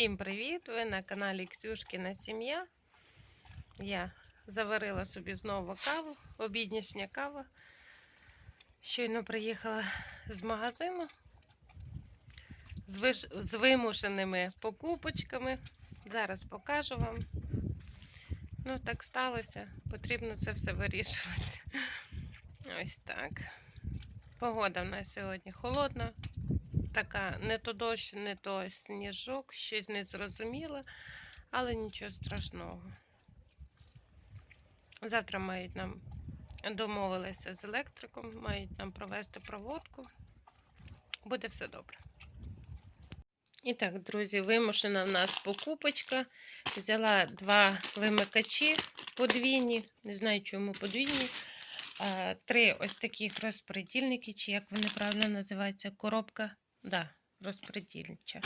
Всім привіт! Ви на каналі Ксюшкіна Сім'я. Я заварила собі знову каву, обіднішня кава. Щойно приїхала з магазину з, виш... з вимушеними покупочками. Зараз покажу вам. Ну, так сталося. Потрібно це все вирішувати. Ось так. Погода в нас сьогодні холодна, така не то дощ, не то сніжок, щось незрозуміле, але нічого страшного. Завтра мають нам домовилися з електриком, мають нам провести проводку. Буде все добре. І так, друзі, вимушена в нас покупочка. Взяла два вимикачі подвійні, не знаю, чому подвійні. Три ось таких розпредільники, чи як вони правильно називаються, коробка. Да, розпредільнича.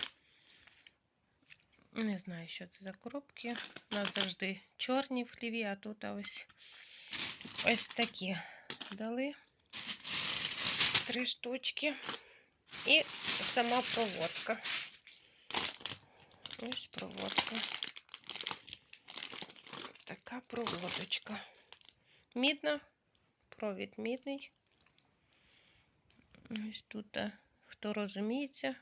Не знаю, що це за коробки. У нас завжди чорні в хліві, а тут ось ось такі дали. Три штучки. І сама проводка. Ось проводка. Така проводочка. Мідна, провід мідний. Ось тут, хто розуміється.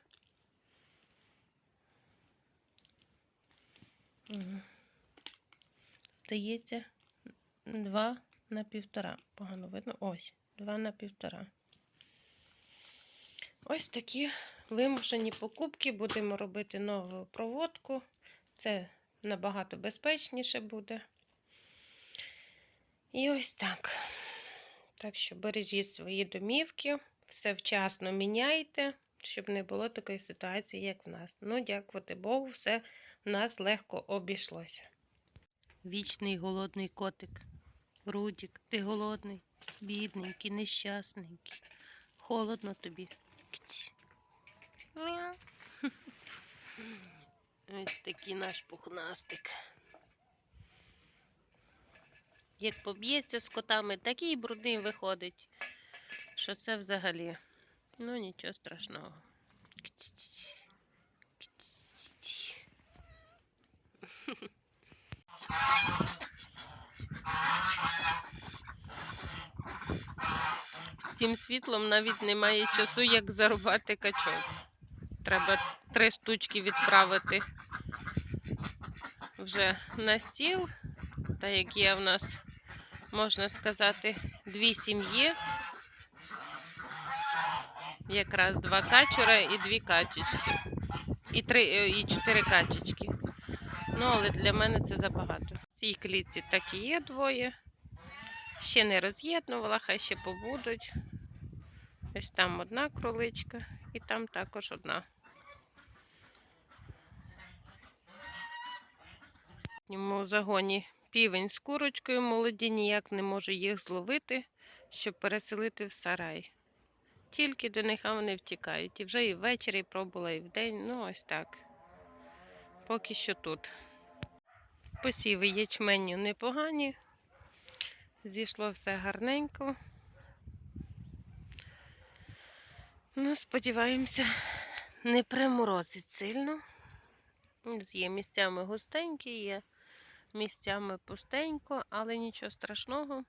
Здається, два на півтора. Погано видно. Ось, два на півтора. Ось такі вимушені покупки. Будемо робити нову проводку. Це набагато безпечніше буде. І ось так. Так що бережіть свої домівки, все вчасно міняйте, щоб не було такої ситуації, як в нас. Ну, дякувати Богу, все в нас легко обійшлося. Вічний голодний котик. Рудік, ти голодний, бідненький, нещасненький. Холодно тобі. Ось такий наш пухнастик. Як поб'ється з котами, такий брудний виходить, що це взагалі. Ну, нічого страшного. З цим світлом навіть немає часу, як зарубати качок. Треба три штучки відправити вже на стіл. Та як є в нас, можна сказати, дві сім'ї. Якраз два качура і дві качечки. І три, е, і чотири качечки. Ну, але для мене це забагато. В цій клітці так і є двоє. Ще не роз'єднувала, хай ще побудуть. Ось там одна кроличка і там також одна. Ньому загоні півень з курочкою молоді, ніяк не можу їх зловити, щоб переселити в сарай. Тільки до них а вони втікають. І вже і ввечері пробувала, і вдень. Ну, ось так. Поки що тут. Посіви ячменю непогані. Зійшло все гарненько. Ну, сподіваємося, не приморозить сильно. Є місцями густенькі, є місцями пустенько, але нічого страшного.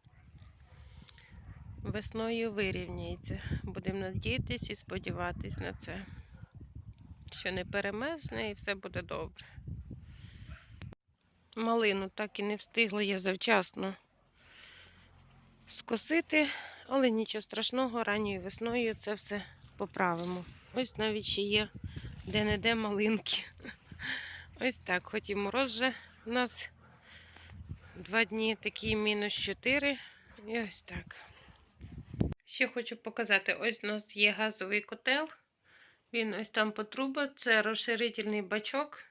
Весною вирівняється. Будемо надіятися і сподіватись на це, що не перемерзне і все буде добре. Малину так і не встигла я завчасно скосити, але нічого страшного, ранньою весною це все поправимо. Ось навіть ще є де-не-де малинки. Ось так, хоч і мороз вже у нас два дні такі мінус 4. І ось так. Ще хочу показати: ось у нас є газовий котел. Він ось там по трубах, це розширительний бачок.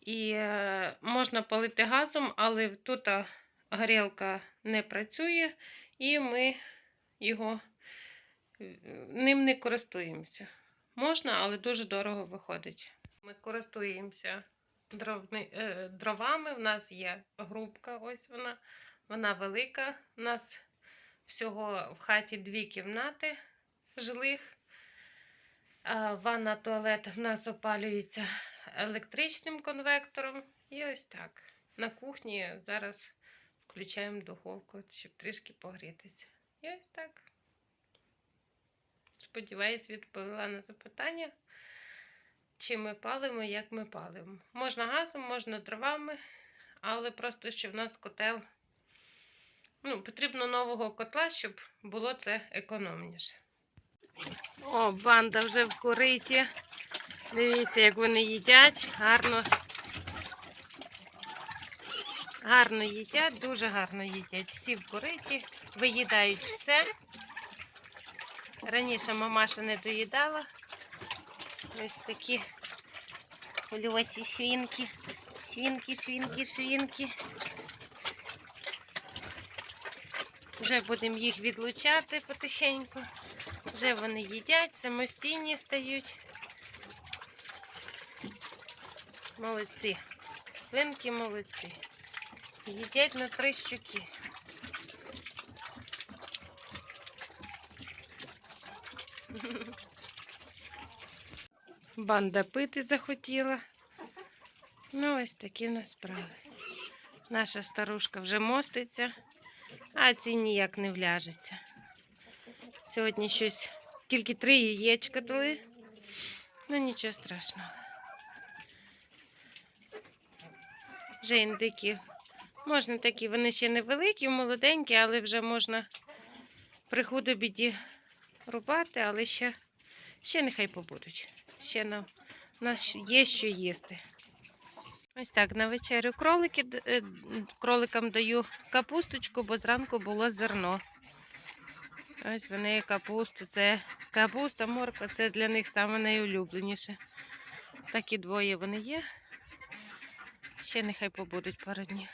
І е, можна палити газом, але тут горілка не працює, і ми його е, ним не користуємося. Можна, але дуже дорого виходить. Ми користуємося е, дровами. У нас є грубка, ось вона, вона велика. У нас всього в хаті дві кімнати жилих. Ванна, туалет в нас опалюється електричним конвектором. І ось так. На кухні зараз включаємо духовку, щоб трішки погрітися. І ось так. Сподіваюсь, відповіла на запитання, чи ми палимо, як ми палимо. Можна газом, можна дровами, але просто що в нас котел. Ну, потрібно нового котла, щоб було це економніше. О, банда вже в кориті. Дивіться, як вони їдять. Гарно. Гарно їдять, дуже гарно їдять. Всі в кориті, виїдають все. Раніше мамаша не доїдала. Ось такі хвильові свінки. Свінки, свінки, свінки. Вже будемо їх відлучати потихеньку. Вже вони їдять, самостійні стають. Молодці. Свинки молодці. Їдять на три щуки. Банда пити захотіла. Ну, ось такі в нас справи. Наша старушка вже моститься, а ці ніяк не вляжеться. Сьогодні щось тільки три яєчка дали. Ну нічого страшного. Вже індики. Можна такі, вони ще невеликі, молоденькі, але вже можна при худобіді рубати, але ще, ще нехай побудуть. Ще на, нас є що їсти. Ось так, на вечерю кролики, е, кроликам даю капусточку, бо зранку було зерно. Ось вони капусту. Це капуста, морква, це для них саме найулюбленіше. Такі двоє вони є. Ще нехай побудуть пару днів.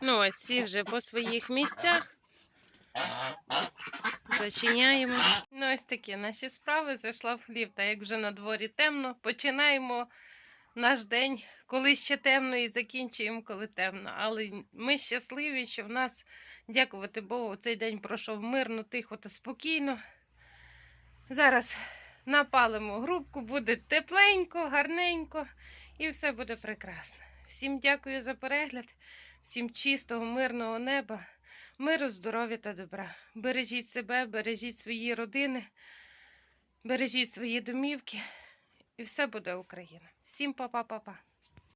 Ну, ось ці вже по своїх місцях. Зачиняємо. Ну, ось такі наші справи. Зайшла в хлів, та як вже на дворі темно. Починаємо наш день, коли ще темно, і закінчуємо, коли темно. Але ми щасливі, що в нас, дякувати Богу, цей день пройшов мирно, тихо та спокійно. Зараз напалимо грубку, буде тепленько, гарненько і все буде прекрасно. Всім дякую за перегляд, всім чистого, мирного неба, миру, здоров'я та добра. Бережіть себе, бережіть свої родини, бережіть свої домівки, і все буде Україна. Всім па-па-па-па.